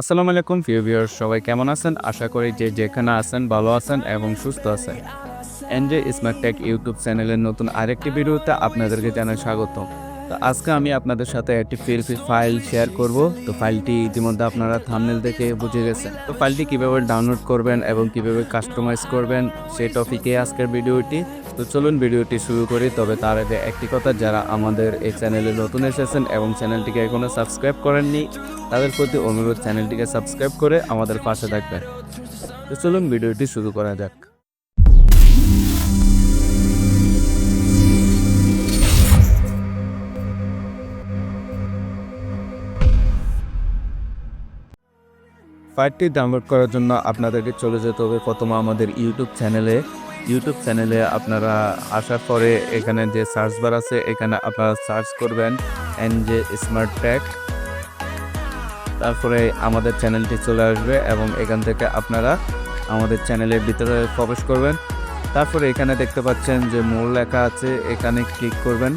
আসসালামু আলাইকুম, প্রিয় ভিউয়ার সবাই কেমন আছেন? আশা করি যে যেখানে আছেন ভালো আছেন এবং সুস্থ আছেন। এনজে স্মার্ট টেক ইউটিউব চ্যানেলের নতুন আরেকটি ভিডিওতে আপনাদেরকে জানাই স্বাগত তো আজকে আমি আপনাদের সাথে একটি পিএলপি ফাইল শেয়ার করব। তো ফাইলটি ইতিমধ্যে আপনারা থামনেল দেখে বুঝে গেছেন। তো ফাইলটি কীভাবে ডাউনলোড করবেন এবং কীভাবে কাস্টমাইজ করবেন সেই টপিকে আজকের ভিডিওটি। তো চলুন ভিডিওটি শুরু করি। তবে তার আগে একটি কথা, যারা আমাদের এই চ্যানেলে নতুন এসেছেন এবং চ্যানেলটিকে এখনও সাবস্ক্রাইব করেননি, তাদের প্রতি অনুরোধ চ্যানেলটিকে সাবস্ক্রাইব করে আমাদের পাশে থাকবেন। তো চলুন ভিডিওটি শুরু করা যাক। ফাইলটি ডাউনলোড করার জন্য আপনাদেরকে চলে যেতে হবে প্রথমে আমাদের ইউটিউব চ্যানেলে। ইউটিউব চ্যানেলে আপনারা আসার পরে এখানে যে সার্চ বার আছে, এখানে আপনারা সার্চ করবেন এন যে স্মার্ট ট্যাগ তারপরে আমাদের চ্যানেলটি চলে আসবে এবং এখান থেকে আপনারা আমাদের চ্যানেলের ভিতরে প্রবেশ করবেন। তারপরে এখানে দেখতে পাচ্ছেন যে মূল লেখা আছে, এখানে ক্লিক করবেন।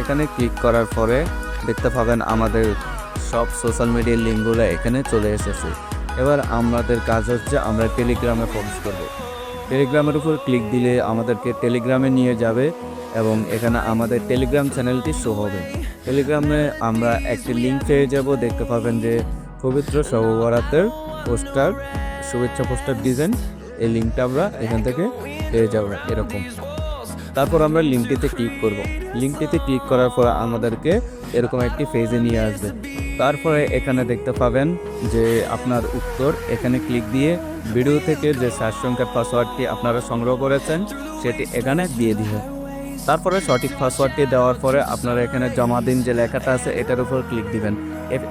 এখানে ক্লিক করার পরে দেখতে পাবেন আমাদের সব সোশ্যাল মিডিয়ার লিঙ্কগুলো এখানে চলে এসেছে। এবার আমাদের কাজ হচ্ছে আমরা টেলিগ্রামে প্রবেশ করব। টেলিগ্রামের উপর ক্লিক দিলে আমাদেরকে টেলিগ্রামে নিয়ে যাবে এবং এখানে আমাদের টেলিগ্রাম চ্যানেলটি শো হবে। টেলিগ্রামে আমরা একটি লিঙ্ক পেয়ে যাব। দেখতে পাবেন যে পবিত্র সবরাতের পোস্টার, শুভেচ্ছা পোস্টার ডিজাইন এই লিঙ্কটা আমরা এখান থেকে পেয়ে যাব এরকম। তারপর আমরা লিঙ্কটিতে ক্লিক করব। লিঙ্কটিতে ক্লিক করার পর আমাদেরকে এরকম একটি পেজে নিয়ে আসবে। তারপরে এখানে দেখতে পাবেন যে আপনার উত্তর, এখানে ক্লিক দিয়ে ভিডিও থেকে যে সার সংখ্যার পাসওয়ার্ডটি আপনারা সংগ্রহ করেছেন, সেটি এখানে দিয়ে দিবেন তারপরে সঠিক পাসওয়ার্ডটি দেওয়ার পরে আপনারা এখানে জমা দিন যে লেখাটা আছে, এটার উপর ক্লিক দিবেন।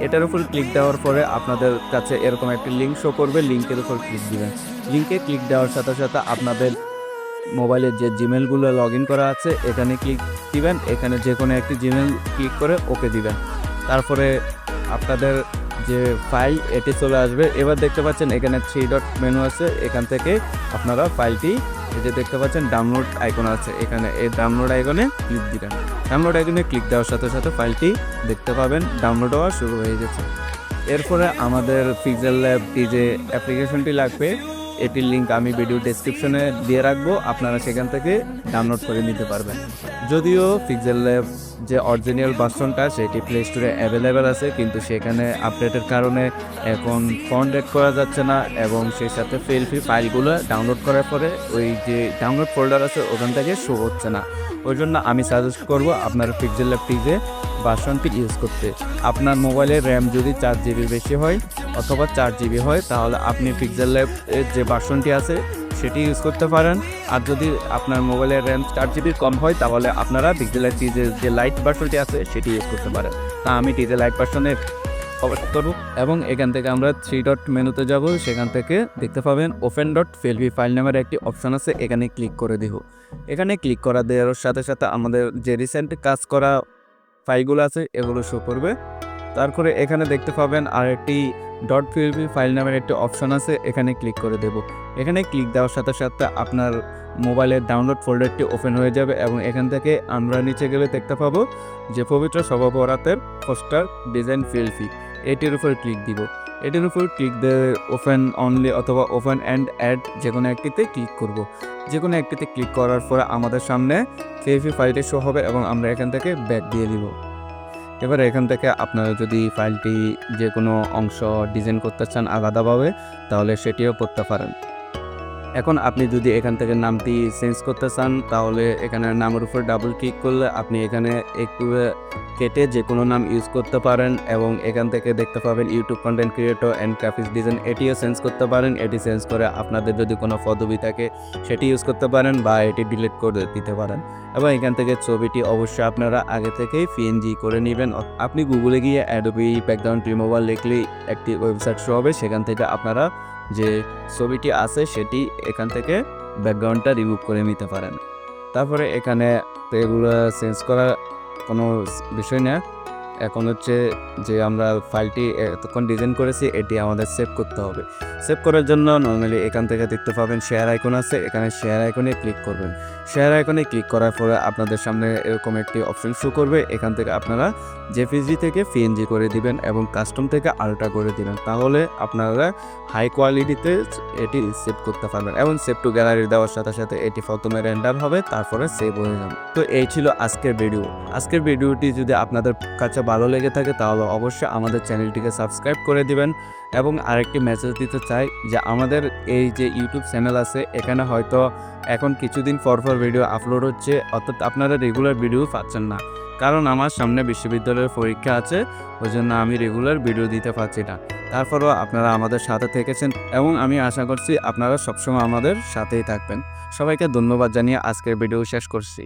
এটার উপর ক্লিক দেওয়ার পরে আপনাদের কাছে এরকম একটি লিঙ্ক শো করবে লিঙ্কের উপর ক্লিক দিবেন। লিঙ্কে ক্লিক দেওয়ার সাথে সাথে আপনাদের মোবাইলের যে জিমেলগুলো লগ ইন করা আছে, এখানে ক্লিক দিবেন। এখানে যে কোনো একটি জিমেল ক্লিক করে ওকে দিবেন। তারপরে আপনাদের যে ফাইল এটি চলে আসবে। এবার দেখতে পাচ্ছেন এখানে থ্রি ডট মেনু আছে। এখান থেকে আপনারা ফাইলটি এই যে দেখতে পাচ্ছেন ডাউনলোড আইকন আছে। এখানে এই ডাউনলোড আইকনে ক্লিক দিবেন। ডাউনলোড আইকনে ক্লিক দেওয়ার সাথে সাথে ফাইলটি দেখতে পাবেন। ডাউনলোড হওয়া শুরু হয়ে গেছে। এরপরে আমাদের পিক্সেল ল্যাবটি যে অ্যাপ্লিকেশনটি লাগবে এটির লিঙ্ক আমি ভিডিও ডেসক্রিপশনে দিয়ে রাখব। আপনারা সেখান থেকে ডাউনলোড করে নিতে পারবেন। যদিও পিক্সেল ল্যাব যে অরিজিনাল ভার্সনটা সেটি প্লে স্টোরে অ্যাভেলেবেল আছে, কিন্তু সেখানে আপডেটের কারণে এখন এড করা যাচ্ছে না এবং সেই সাথে সেলফি ফাইলগুলো ডাউনলোড করার পরে ওই যে ডাউনলোড ফোল্ডার আছে, ওখান থেকে শো হচ্ছে না। ওই জন্য আমি সাজেস্ট করব আপনার পিক্সেল ল্যাবটি যে ভার্সনটি ইউজ করতে। আপনার মোবাইলের র্যাম যদি চার জিবি বেশি হয় অথবা চার জিবি হয়, তাহলে আপনি পিক্সেল ল্যাব যে ভার্সনটি আছে, সেটি ইউজ করতে পারেন। আর যদি আপনার মোবাইলের র্যাম চার জিবির কম হয়, তাহলে আপনারা পিক্সেল ল্যাব যে লাইট ভার্সনটি আছে, সেটি ইউজ করতে পারেন। তা আমি টিজে লাইট ভার্সনের অবশ্যই করব। এবং এখান থেকে আমরা থ্রি ডট মেনুতে যাব। সেখান থেকে দেখতে পাবেন ওপেন ডট ফেলভি ফাইল নামের একটি অপশান আছে। এখানে ক্লিক করে দিব। এখানে ক্লিক করা দেওয়ার সাথে সাথে আমাদের যে রিসেন্ট কাজ করা ফাইলগুলো আছে, এগুলো শো করবে। তারপরে এখানে দেখতে পাবেন আর একটি ডট পিএলপি ফাইল নামের একটি অপশন আছে, এখানে ক্লিক করে দেব। এখানে ক্লিক দেওয়ার সাথে সাথে আপনার মোবাইলের ডাউনলোড ফোল্ডারটি ওপেন হয়ে যাবে এবং এখান থেকে আমরা নিচে গেলে দেখতে পাবো যে পবিত্র সভাপরাতের পোস্টার ডিজাইন পিএলপি এটির উপর ক্লিক দিব। এটির উপর ক্লিক দিয়ে ওপেন অনলি অথবা ওপেন অ্যান্ড অ্যাড যে কোনো একটিতে ক্লিক করব। যে কোনো একটিতে ক্লিক করার পরে আমাদের সামনে সিএফি ফাইলটি শো হবে এবং আমরা এখান থেকে ব্যাক দিয়ে দিব। এবার এখান থেকে আপনারা যদি ফাইলটি যে কোনো অংশ ডিজাইন করতে চান আলাদাভাবে, তাহলে সেটিও করতে পারেন এখন আপনি যদি এখান থেকে নামটি চেঞ্জ করতে চান, তাহলে এখানে নামের উপর ডাবল ক্লিক করলে আপনি এখানে একটু কেটে যে কোনো নাম ইউজ করতে পারেন এবং এখান থেকে দেখতে পাবেন YouTube content creator and graphics design এটিও চেঞ্জ করতে পারেন। এটি চেঞ্জ করে আপনাদের যদি কোনো পদবি থাকে, সেটি ইউজ করতে পারেন বা এটি ডিলিট করে দিতে পারেন। এবং এখান থেকে ছবিটি অবশ্যই আপনারা আগে থেকেই পিএনজি করে নেবেন। আপনি গুগলে গিয়ে অ্যাডোবি ব্যাকগ্রাউন্ড রিমুভাল লিখলেই একটি ওয়েবসাইট শো হবে। সেখান থেকে আপনারা যে ছবিটি আছে সেটি এখান থেকে ব্যাকগ্রাউন্ডটা রিমুভ করে নিতে পারেন। তারপরে এখানে এগুলো চেঞ্জ করার কোনো বিষয় না। এখন হচ্ছে যে আমরা ফাইলটি এতক্ষণ ডিজাইন করেছি, এটি আমাদের সেভ করতে হবে। সেভ করার জন্য নর্মালি এখান থেকে দেখতে পাবেন শেয়ার আইকন আছে, এখানে শেয়ার আইকনে ক্লিক করবেন। শেয়ার আইকনে ক্লিক করার পরে আপনাদের সামনে এরকম একটি অপশন শো করবে, এখান থেকে আপনারা জেপিজি থেকে পিএনজি করে দিবেন এবং কাস্টম থেকে আলট্রা করে দিবেন। তাহলে আপনারা হাই কোয়ালিটিতে এটি সেভ করতে পারবেন এবং সেভ টু গ্যালারি দেওয়ার সাথে সাথে এটি প্রথমে রেন্ডার হবে, তারপরে সেভ হয়ে যাবে। তো এই ছিল আজকের ভিডিও আজকের ভিডিওটি যদি আপনাদের কাছে ভালো লেগে থাকে তাহলে অবশ্যই আমাদের চ্যানেলটিকে সাবস্ক্রাইব করে দিবেন এবং আরেকটি মেসেজ দিতে চাই যে আমাদের এই যে ইউটিউব চ্যানেল আছে, এখানে হয়তো এখন কিছুদিন পর পর ভিডিও আপলোড হচ্ছে, অর্থাৎ আপনারা রেগুলার ভিডিও পাচ্ছেন না। কারণ আমার সামনে বিশ্ববিদ্যালয়ের পরীক্ষা আছে ওই জন্য আমি রেগুলার ভিডিও দিতে পারছি না। তারপরেও আপনারা আমাদের সাথে থেকেছেন এবং আমি আশা করছি আপনারা সবসময় আমাদের সাথেই থাকবেন। সবাইকে ধন্যবাদ জানিয়ে আজকের ভিডিও শেষ করছি।